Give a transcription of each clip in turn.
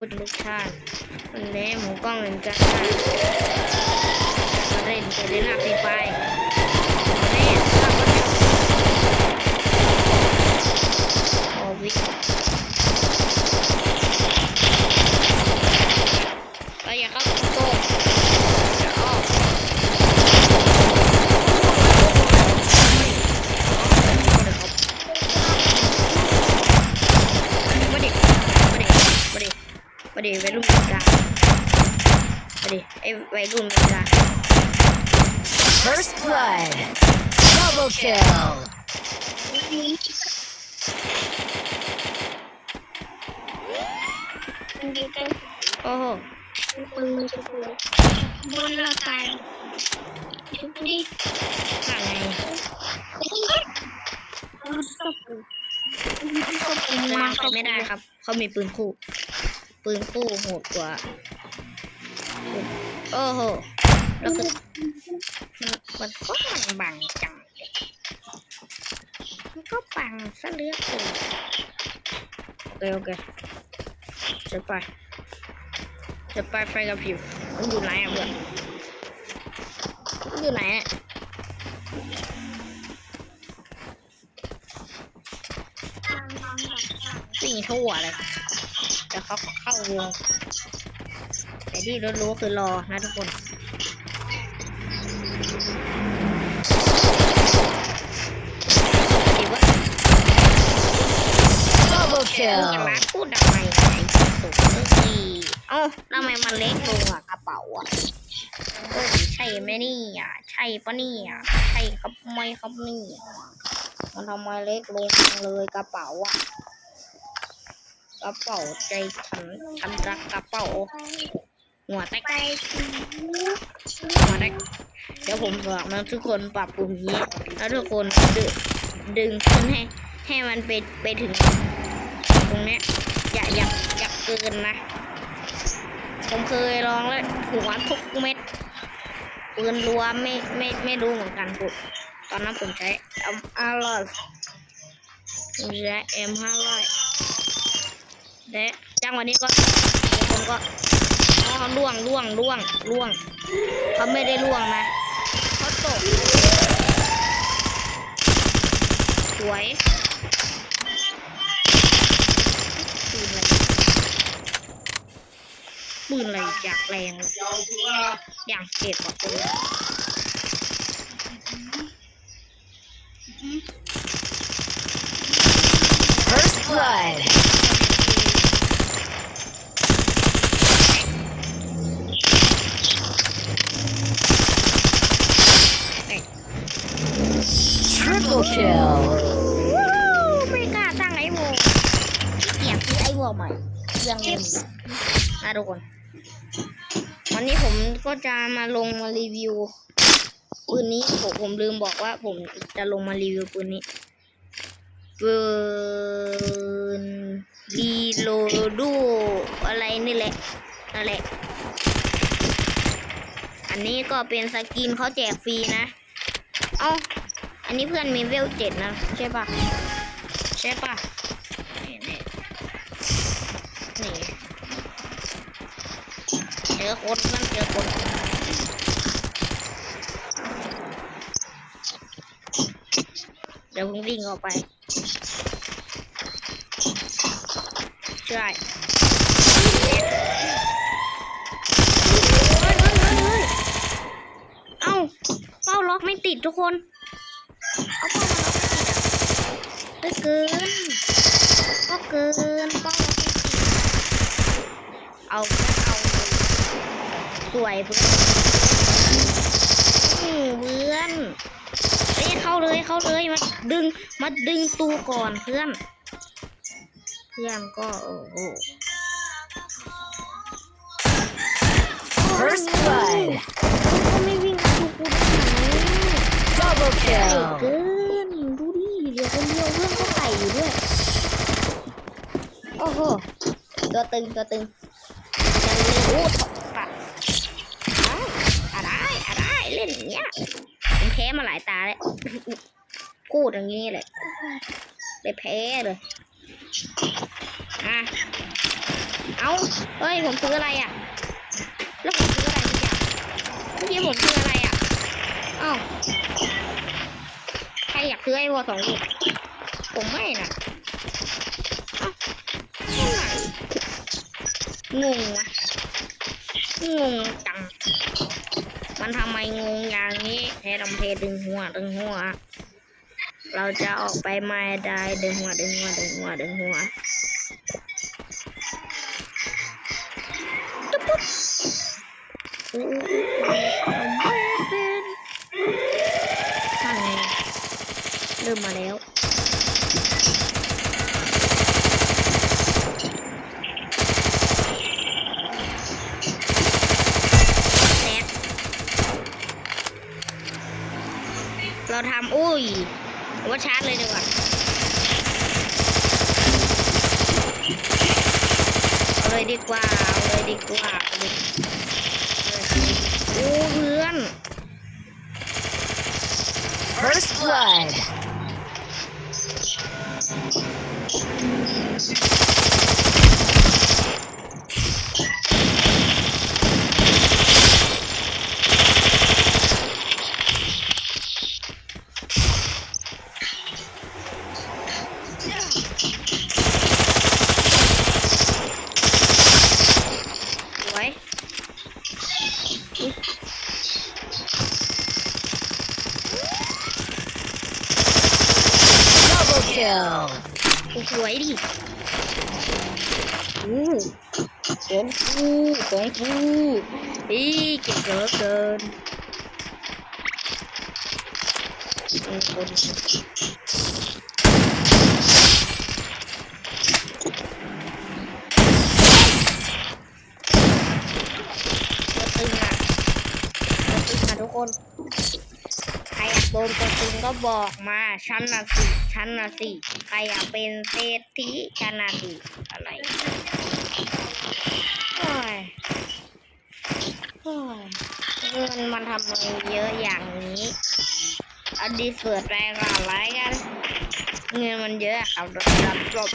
คุณทุกท่านวันนี้หมูกล้องเหมือนกันมาเล่นเกมเล่นหน้าฟรีไฟวันนี้าก็จะโอวิเราอยากเข้า วัยรุ่นอเมริกา First blood. Double kill. โอ้โหคนมันจะปวดบนเราตายชุบดิห่างไงมันตกมาเขาไม่ได้ครับ เขามีปืนคู่ ปืนคู่โหดกว่า โอ้โหแล้วคือมันมันก็มันบังจังเลยมันก็บังซะเหลือกเกินโอเคโอเคจะไปจะไปไฟกับผิวมันอยู่ไหนอะเพื่อนมันอยู่ไหนอะสิ่งทั่วเลยแต่เขาก็เข้าวงแต่ ที่รู้ๆคือรอนะทุกคนดีว่า Double จะมา kill. พูดทำไมไอ้สุดที่เอ้าทำไมมันเล็กลงอะกระเป๋าอะเออใช่ไหมนี่อะใช่ปะนี่อะใช่ครับไม่ครับนี่มันทำไมเล็กลงจังเลยกระเป๋าอะกระเป๋าใจฉันฉันรักกระเป๋า หัวแตกไปหัวแตกเดี๋ยวผมบอกนะทุกคนปรับปรุงนี้ แล้วทุกคนดึงดึงขึ้นให้ ให้มันไปไปถึง ตรงเนี้ยอย่าอย่าอย่าเกินนะ ผมเคยลองแล้วหัวทุกเม็ดปืนรัวไม่ไม่ไม่รู้เหมือนกันปุ๊ตอนนั้นผมใช้เอ็มห้าร้อยผมใช้เอ็มห้าร้อยและจังหวะนี้ก็เดี๋ย วผมก็อ๋อล่วงล่วงล่วงล่วงเขาไม่ได้ล่วงนะเขาตกสวยปืนอะไรปืนอะไรอยากแรงอย่างเจ็บอะปืน First blood. รื่องเงินนะทุกคนวันนี้ผมก็จะมาลงมารีวิวปืนนี้ผมผมลืมบอกว่า ผมจะลงมารีวิวปืนนี้ปืนดีโลดูอะไรนี่แหละนั่นแหละ อันนี้ก็เป็นสกินเขาแจกฟรีนะ เอ้า อันนี้เพื่อนมีเวลเจ็ดนะ ใช่ปะใช่ปะนี่นี่นี่ เจอคนมันเจอคนเดี๋ยวผมวิ่งออกไป ใช่เอ้าเป้าล็อกไม่ติดทุกคน เอาเป้ามาล็อกไม่ติดอะเฮ้ยเกิน ก็เกินเป้าล็อกไม่ติด เอา วยเพื่อนเพื่อนเอ้ยเข้าเลยเข้าเลยมาดึงมาดึงตูก่อนเพื่อนเพื่อนก็โอ้โห First blood. ก็ไม่วิ่งมาดูกูได้ไหม Double kill. เกินดูดิเหลือคนเดียวเพื่อนก็ไต่อยู่ด้วยโอ้โหตัวตึงตัวตึงเล่นโอ้ปะอะไรอะไรเล่นอย่างเงี้ยผมแพ้มาหลายตาแล้ว พูดอย่างนี้เลยเลยแพ้เลยอะเอาเฮ้ย ผมซื้ออะไรอะ แล้วผมซื้ออะไรเมื่อกี้เมื่อกี้ผมซื้ออะไรอะเอ้าใครอยากซื้อไอวอสองลูกผมไม่นะเอ้าไม่น่ะงงวะงง งมันทำไมงงอย่างนี้แพ้ดำเพดึงหัวดึงหัว เราจะออกไปไม่ได้ดึงหัวดึงหัวดึงหัวดึงหัวตุ๊บปุ๊บอู้ไม่เป็นนั่นไงเริ่มมาแล้ว แตกเราทำอุ้ย ผมว่าชาร์จเลยดีกว่าเอาเลยดีกว่าเอาเลยดีกว่าเอาเลยโอ้เพื่อน First blood. สวย Double kill. สวยดิ อู้ของกูของกูอีเก็บเยอะเกินมีคนตัวตึงอะตัวตึงอะทุกคน ใครอยากโดนตัวตึงก็บอกมา ชั้นนะสิชั้นนะสิ ใครอยากเป็นเศรษฐีชั้นนะสิ โอ้ยเงินมันทำไมเยอะอย่างนี้อันดีเสือแรงอะไรกัน เงินมันเยอะอะครับรับจบ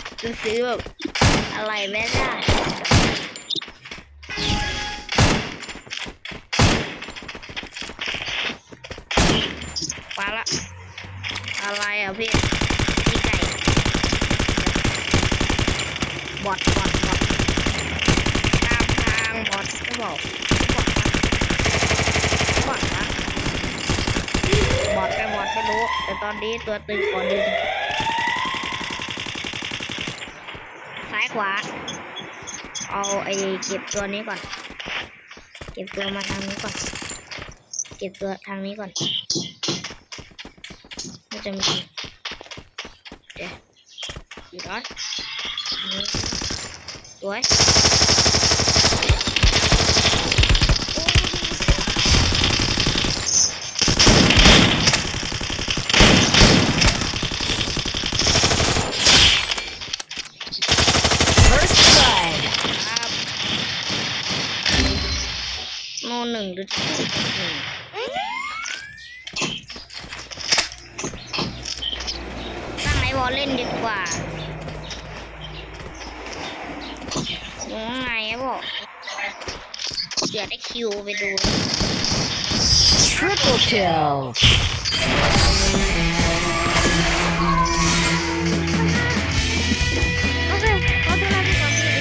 ซื้อแบบอะไรไม่ได้มาละอะไรอะพี่พี่ไก่บอดบอดบอดตามทางบอดไม่บอกบอด นะบอดนะบอดไปบอดไม่รู้ แต่ตอนนี้ตัวตึงก่อนดึงซ้ายขวา เอาไอ้เก็บตัวนี้ก่อน เก็บตัวมาทางนี้ก่อน เก็บตัวทางนี้ก่อนมันจะมีเดี๋ยวอยู่ร้อยนี่สวยค First blood. รับโนหนึ่งหรือหนึ่งตั้งไอวอลเล่นดีกว่าอยู่ข้างในอะบอกเดี๋ยวได้คิวไปดู Triple kill.